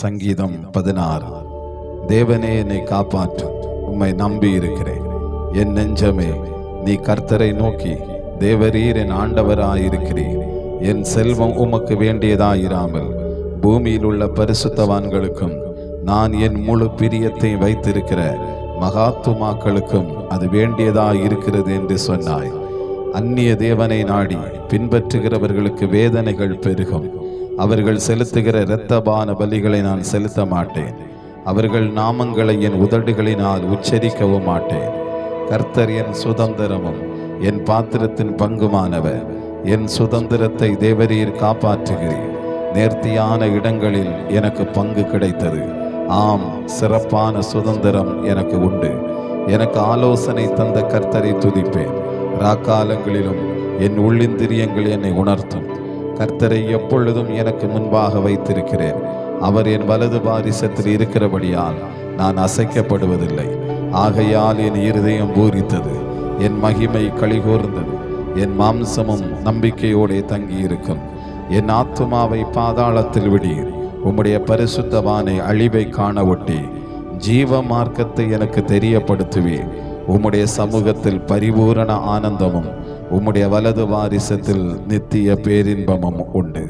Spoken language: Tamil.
சங்கீதம் பதினாறு. தேவனே என்னை காப்பாற்றும் உம்மை நம்பி இருக்கிறேன் என் நெஞ்சமே நீ கர்த்தரை நோக்கி தேவரீர் என் ஆண்டவராயிருக்கிறீர். என் செல்வம் உமக்கு வேண்டியதாயிராமல் பூமியில் உள்ள பரிசுத்தவான்களுக்கும் நான் என் முழு பிரியத்தை வைத்திருக்கிற மகாத்துமாக்களுக்கும் அது வேண்டியதாயிருக்கிறது என்று சொன்னாய். அந்நிய தேவனை நாடி பின்பற்றுகிறவர்களுக்கு வேதனைகள் பெருகும். அவர்கள் செலுத்துகிற இரத்தபான பலிகளை நான் செலுத்த மாட்டேன். அவர்கள் நாமங்களை என் உதடுகளினால் உச்சரிக்கவும் மாட்டேன். கர்த்தர் என் சுதந்திரமும் என் பாத்திரத்தின் பங்குமானவர். என் சுதந்திரத்தை தேவரீர் காப்பாற்றுகிறீர். நேர்த்தியான இடங்களில் எனக்கு பங்கு கிடைத்தது. ஆம் சிறப்பான சுதந்திரம் எனக்கு உண்டு. எனக்கு ஆலோசனை தந்த கர்த்தரை துதிப்பேன். ராக்காலங்களிலும் என் உள்ளிந்திரியங்கள் என்னை உணர்த்தும். கர்த்தரை எப்பொழுதும் எனக்கு முன்பாக வைத்திருக்கிறேன். அவர் என் வலது பாரிசத்தில் இருக்கிறபடியால் நான் அசைக்கப்படுவதில்லை. ஆகையால் என் இருதயம் பூரித்தது என் மகிமை கழிகூர்ந்தது என் மாம்சமும் நம்பிக்கையோடே தங்கியிருக்கும். என் ஆத்துமாவை பாதாளத்தில் விடீர் உம்முடைய பரிசுத்தவானை அழிவை காண ஒட்டி ஜீவ மார்க்கத்தை எனக்கு தெரியப்படுத்துவீர். உம்முடைய சமூகத்தில் பரிபூரண ஆனந்தமும் உம்முடைய வலது வாரிசத்தில் நித்திய பேரின்பமும் உண்டு.